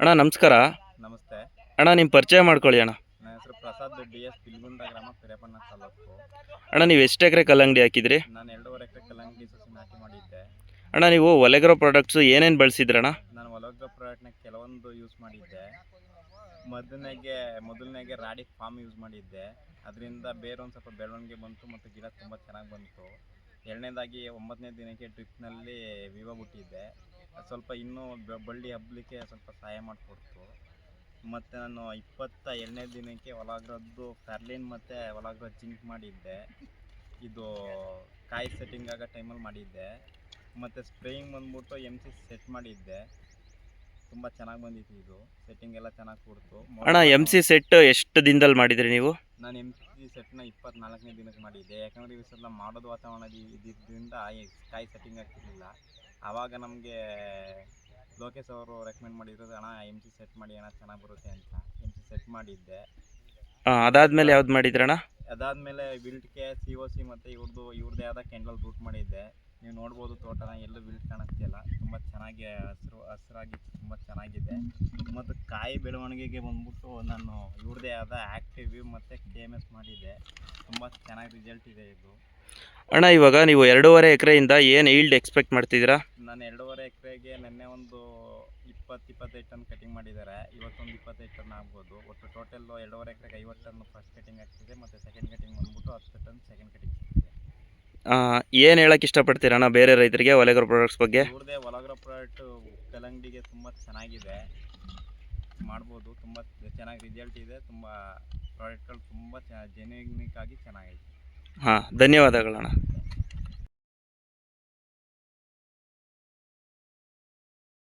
ಅಣ್ಣ ನಮಸ್ಕಾರ. ನಮಸ್ತೆ. ಅಣ್ಣ ನಿಮ್ಮ ಪರಿಚಯ ಮಾಡ್ಕೊಳ್ಳಿ ಅಣ್ಣ. ನನ್ನ ಹೆಸರು ಪ್ರಸಾದ್ ಡಿ ಎಸ್. ಪಿಲ್ಗುಂಡ ಗ್ರಾಮ ಪಿರೇಪಣ್ಣ ತಾಲೂಕು. ಅಣ್ಣ ನೀವು ಎಷ್ಟು ಎಕರೆ ಕಲ್ಲಂಗಡಿ ಹಾಕಿದ್ರಿ? ನಾನು ಎರಡೂವರೆ ಎಕರೆ ಕಲ್ಲಂಗಡಿ ಸಸಿ ನಾಟಿ ಮಾಡಿದ್ದೆ. ಅಣ್ಣ ನೀವು ಒಲೆಗ್ರೋ ಪ್ರಾಡಕ್ಟ್ಸು ಏನೇನು ಬಳಸಿದ್ರಣ್ಣ ನಾನು ಒಲೆಗ್ರೋ ಪ್ರಾಡಕ್ಟ್ನ ಕೆಲವೊಂದು ಯೂಸ್ ಮಾಡಿದ್ದೆ. ಮೊದಲನೇಗೆ ಮೊದಲನೇಗೆ ರಾಡಿ ಫಾರ್ಮ್ ಯೂಸ್ ಮಾಡಿದ್ದೆ. ಅದರಿಂದ ಬೇರೆ ಒಂದು ಸ್ವಲ್ಪ ಬೆಳವಣಿಗೆ ಬಂತು ಮತ್ತು ಗಿಡ ತುಂಬ ಚೆನ್ನಾಗಿ ಬಂತು. ಎರಡನೇದಾಗಿ ಒಂಬತ್ತನೇ ದಿನಕ್ಕೆ ಡ್ರಿಪ್ನಲ್ಲಿ ವಿವೋ ಬಿಟ್ಟಿದ್ದೆ ಸ್ವಲ್ಪ ಇನ್ನೂ ಬಳ್ಳಿ ಹಬ್ಬಲಿಕ್ಕೆ ಸ್ವಲ್ಪ ಸಹಾಯ ಮಾಡಿಕೊಡ್ತು. ಮತ್ತು ನಾನು ಇಪ್ಪತ್ತ ಎರಡನೇ ದಿನಕ್ಕೆ ಒಳಗ್ರದ್ದು ಫೆರ್ಲಿನ್ ಮತ್ತು ಒಳಗ್ರ ಜಿಂಕ್ ಮಾಡಿದ್ದೆ. ಇದು ಕಾಯಿ ಸೆಟ್ಟಿಂಗ್ ಆಗೋ ಟೈಮಲ್ಲಿ ಮಾಡಿದ್ದೆ. ಮತ್ತು ಸ್ಪ್ರೇಯಿಂಗ್ ಬಂದ್ಬಿಟ್ಟು ಎಂ ಸಿ ಸೆಟ್ ಮಾಡಿದ್ದೆ. ತುಂಬ ಚೆನ್ನಾಗಿ ಬಂದಿತ್ತು ಇದು. ಸೆಟ್ಟಿಂಗ್ ಎಲ್ಲ ಚೆನ್ನಾಗಿ ಕೊಡ್ತು. ಅಣ್ಣ ಎಂ ಸಿ ಸೆಟ್ ಎಷ್ಟು ದಿನದಲ್ಲಿ ಮಾಡಿದ್ರಿ ನೀವು? ನಾನು ಎಂ ಸಿ ಸೆಟ್ನ ಇಪ್ಪತ್ನಾಲ್ಕನೇ ದಿನಕ್ಕೆ ಮಾಡಿದ್ದೆ. ಯಾಕಂದರೆ ಈ ಸಲ ಮಾಡೋದು ವಾತಾವರಣ ಇದ್ದಿದ್ದರಿಂದ ಕಾಯಿ ಸೆಟ್ಟಿಂಗ್ ಆಗ್ತಿರಲಿಲ್ಲ. ಆವಾಗ ನಮಗೆ ಲೋಕೇಶ್ ಅವರು ರೆಕಮೆಂಡ್ ಮಾಡಿದ್ರು ಅಣ್ಣ ಎಂ ಸಿ ಸೆಟ್ ಮಾಡಿ ಅಣ್ಣ ಚೆನ್ನಾಗಿ ಬರುತ್ತೆ ಅಂತ. ಎಂ ಸಿ ಸೆಟ್ ಮಾಡಿದ್ದೆ. ಅದಾದ್ಮೇಲೆ ಯಾವ್ದು ಮಾಡಿದ್ರಣ್ಣ? ಅದಾದಮೇಲೆ ವಿಲ್ಟ್ಗೆ ಸಿ ಒ ಸಿ ಮತ್ತು ಇವ್ರದ್ದು ಇವ್ರದ್ದೇ ಆದ ಕ್ಯಾಂಡಲ್ ರೂಟ್ ಮಾಡಿದ್ದೆ. ನೀವು ನೋಡ್ಬೋದು ತೋಟನ ಎಲ್ಲೂ ವಿಲ್ಟ್ ಕಾಣಿಸ್ತಿಲ್ಲ ತುಂಬ ಚೆನ್ನಾಗಿ ಹಸಿರು ಹಸಿರಾಗಿ ತುಂಬ ಚೆನ್ನಾಗಿದೆ. ಮತ್ತು ಕಾಯಿ ಬೆಳವಣಿಗೆಗೆ ಬಂದ್ಬಿಟ್ಟು ನಾನು ಇವ್ರದೇ ಆದ ಆ್ಯಕ್ಟಿವ್ ಮತ್ತು ಕೆ ಎಂ ಎಸ್ ಮಾಡಿದ್ದೆ. ತುಂಬ ಚೆನ್ನಾಗಿ ರಿಸಲ್ಟ್ ಇದೆ ಇದು. ಅಣ್ಣ ಇವಾಗ ನೀವು ಎರಡೂವರೆ ಎಕರೆಯಿಂದ ಏನು ಈಲ್ಡ್ ಎಕ್ಸ್ಪೆಕ್ಟ್ ಮಾಡ್ತಿದ್ದೀರಾ? ನಾನು ಎರಡೂವರೆ ಎಕರೆಗೆ ನಿನ್ನೆ ಒಂದು ಇಪ್ಪತ್ತು ಇಪ್ಪತ್ತೈದು ಟನ್ ಕಟಿಂಗ್ ಮಾಡಿದ್ದಾರೆ. ಇವತ್ತೊಂದು ಇಪ್ಪತ್ತೈದು ಟನ್ ಆಗ್ಬೋದು. ಒಟ್ಟು ಟೋಟಲ್ ಎರಡೂವರೆ ಎಕರೆಗೆ ಐವತ್ತು ಟನ್ ಫಸ್ಟ್ ಕಟಿಂಗ್ ಆಗ್ತಿದೆ. ಮತ್ತು ಸೆಕೆಂಡ್ ಕಟಿಂಗ್ ಬಂದ್ಬಿಟ್ಟು ಹತ್ತು ಟನ್ ಸೆಕೆಂಡ್ ಕಟಿಂಗ್ ಏನು ಹೇಳಕ್ಕೆ ಇಷ್ಟಪಡ್ತೀರಣ್ಣ ಬೇರೆ ರೈತರಿಗೆ ಒಲೆಗ್ರ ಪ್ರಾಡಕ್ಟ್ಸ್ ಬಗ್ಗೆ? ಇವ್ರದೇ ಒಲಗ್ರ ಪ್ರಾಡಕ್ಟ್ ಕಲ್ಲಂಗಡಿಗೆ ತುಂಬ ಚೆನ್ನಾಗಿದೆ. ಮಾಡ್ಬೋದು ತುಂಬ ಚೆನ್ನಾಗಿ ರಿಸಲ್ಟ್ ಇದೆ. ತುಂಬ ಪ್ರಾಡಕ್ಟ್ಗಳು ತುಂಬ ಜೆನ್ಯೂನಿಕ್ ಆಗಿ ಚೆನ್ನಾಗಿದೆ ಹಾಂ ಧನ್ಯವಾದಗಳಣ್ಣ.